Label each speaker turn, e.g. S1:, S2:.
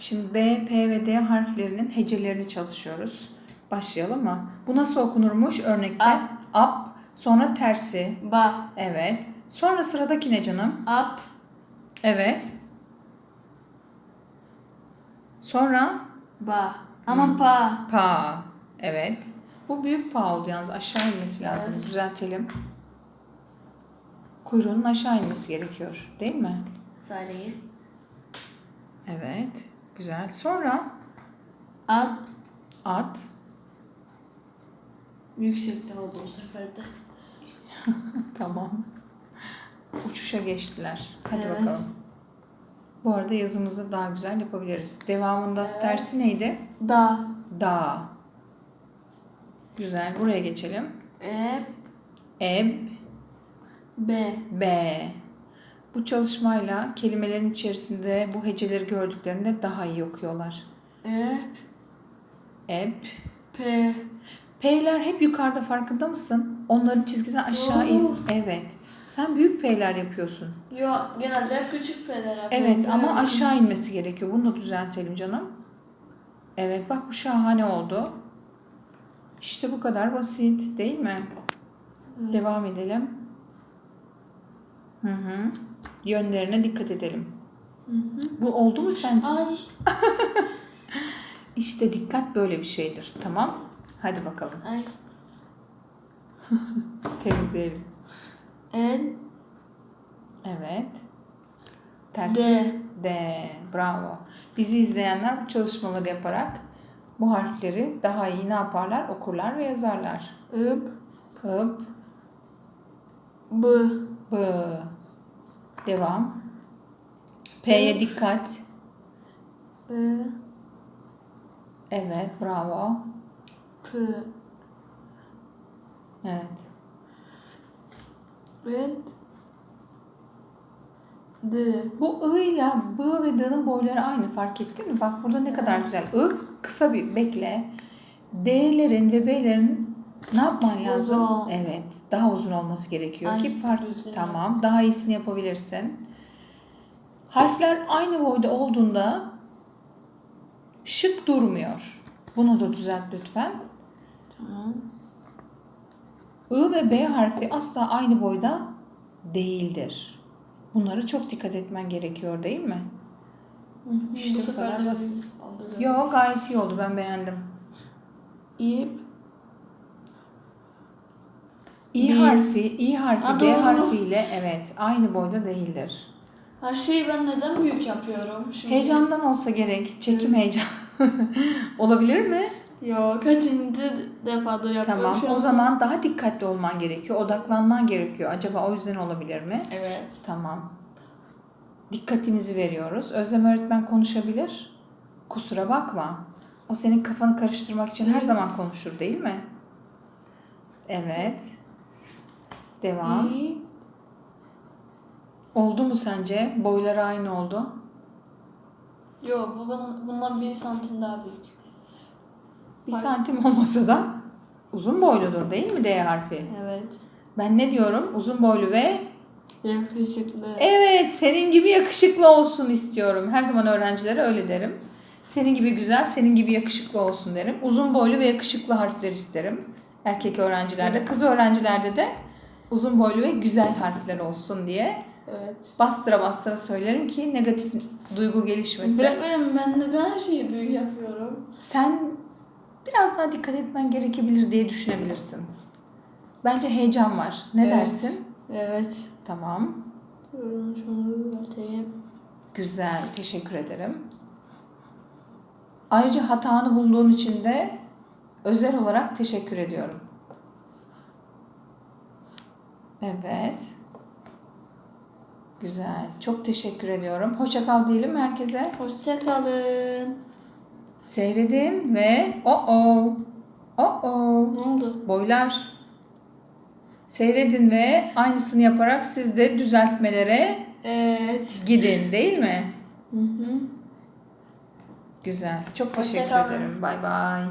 S1: Şimdi B, P ve D harflerinin hecelerini çalışıyoruz. Başlayalım mı? Bu nasıl okunurmuş örnekte?
S2: A.
S1: Ap, sonra tersi.
S2: Ba.
S1: Evet. Sonra sıradaki ne canım?
S2: Ap.
S1: Evet. Sonra
S2: Ba. Ama pa.
S1: pa. Evet. Bu büyük pa oldu yalnız. Aşağı inmesi lazım.
S2: Evet.
S1: Düzeltelim. Kuyruğunun aşağı inmesi gerekiyor. Değil mi?
S2: Saniye.
S1: Evet. Güzel. Sonra
S2: At.
S1: at.
S2: Yüksekte oldu bu sefer de.
S1: Tamam. Uçuşa geçtiler. Hadi
S2: Evet.
S1: bakalım. Bu arada yazımızda daha güzel yapabiliriz. Devamında tersi neydi?
S2: Da.
S1: Da. Güzel. Buraya geçelim.
S2: E.
S1: Eb,
S2: B.
S1: B. Bu çalışmayla kelimelerin içerisinde bu heceleri gördüklerinde daha iyi okuyorlar.
S2: E.
S1: Eb.
S2: P.
S1: P'ler hep yukarıda farkında mısın? Onların çizgiden aşağı in.
S2: Doğru.
S1: Evet. Sen büyük P'ler yapıyorsun.
S2: Yo genelde hep küçük P'ler yapıyorum.
S1: Evet ama aşağı inmesi gerekiyor. Bunu da düzeltelim canım. Evet bak bu şahane oldu. İşte bu kadar basit değil mi? Devam edelim. Hı hı. Yönlerine dikkat edelim.
S2: Hı hı.
S1: Bu oldu mu sence?
S2: Ay.
S1: İşte dikkat böyle bir şeydir. Tamam. Hadi bakalım.
S2: Ay.
S1: Temizleyelim.
S2: N.
S1: Evet. Tersi.
S2: D.
S1: D. Bravo. Bizi izleyenler bu çalışmaları yaparak bu harfleri daha iyi ne yaparlar? Okurlar ve yazarlar.
S2: Üp.
S1: Hıp,
S2: B.
S1: B. Devam. P'ye dikkat.
S2: E.
S1: Evet, bravo.
S2: P.
S1: Evet.
S2: Red. D.
S1: Bu I ile B ve D'nın boyları aynı fark ettin mi? Bak burada ne kadar güzel. I kısa bir bekle. D'lerin ve B'lerin ne yapman lazım?
S2: Uzun.
S1: Evet, daha uzun olması gerekiyor ki
S2: Ay,
S1: fark
S2: düzgün.
S1: tamam. Daha iyisini yapabilirsin. Harfler aynı boyda olduğunda şık durmuyor. Bunu da düzelt lütfen.
S2: Tamam.
S1: I ve B harfi asla aynı boyda değildir. Bunlara çok dikkat etmen gerekiyor değil mi?
S2: Hı.
S1: İşte
S2: bu
S1: bu kadar basit.
S2: oldu zaten.
S1: Yo gayet iyi oldu ben beğendim.
S2: İp.
S1: İ harfi, İ harfi
S2: Ha,
S1: B
S2: doğru.
S1: harfiyle evet aynı boyda değildir.
S2: Her şeyi ben neden büyük yapıyorum? Şimdi...
S1: Heyecandan olsa gerek, çekim heyecan. Olabilir mi?
S2: Yo kaçıncı defadır yapıyorum
S1: Tamam.
S2: şu
S1: O
S2: an?
S1: zaman daha dikkatli olman gerekiyor. Odaklanman gerekiyor. Acaba o yüzden olabilir mi?
S2: Evet.
S1: Tamam. Dikkatimizi veriyoruz. Özlem öğretmen konuşabilir. Kusura bakma. O senin kafanı karıştırmak için her zaman konuşur değil mi? Evet. Devam.
S2: İ.
S1: Oldu mu sence? Boyları aynı oldu.
S2: Yo bu bana- bundan bir santim daha büyük.
S1: Bir
S2: Fark-
S1: santim olmasa da uzun boyludur değil mi D harfi?
S2: Evet.
S1: Ben ne diyorum? Uzun boylu ve
S2: Yakışıklı.
S1: evet senin gibi yakışıklı olsun istiyorum. Her zaman öğrencilere öyle derim. Senin gibi güzel, senin gibi yakışıklı olsun derim. Uzun boylu ve yakışıklı harfler isterim. Erkek öğrencilerde, kız öğrencilerde de uzun boylu ve güzel harfler olsun diye
S2: Evet.
S1: bastıra bastıra söylerim ki negatif duygu gelişmesin.
S2: Öğretmenim ben neden her şeyi büyük yapıyorum?
S1: Sen biraz daha dikkat etmen gerekebilir diye düşünebilirsin. Bence heyecan var. Ne
S2: Evet.
S1: dersin?
S2: Evet.
S1: Tamam.
S2: Düzelteyim.
S1: Güzel. Teşekkür ederim. Ayrıca hatanı bulduğun için de özel olarak teşekkür ediyorum. Evet. Güzel. Çok teşekkür ediyorum. Hoşça kal diyelim herkese.
S2: Hoşçakalın.
S1: Seyredin ve o o o o
S2: Ne oldu?
S1: boylar seyredin ve aynısını yaparak siz de düzeltmelere
S2: Evet.
S1: gidin değil mi?
S2: Hı hı.
S1: Güzel. Çok
S2: Hoşça
S1: teşekkür
S2: kalın.
S1: ederim. Bay bay.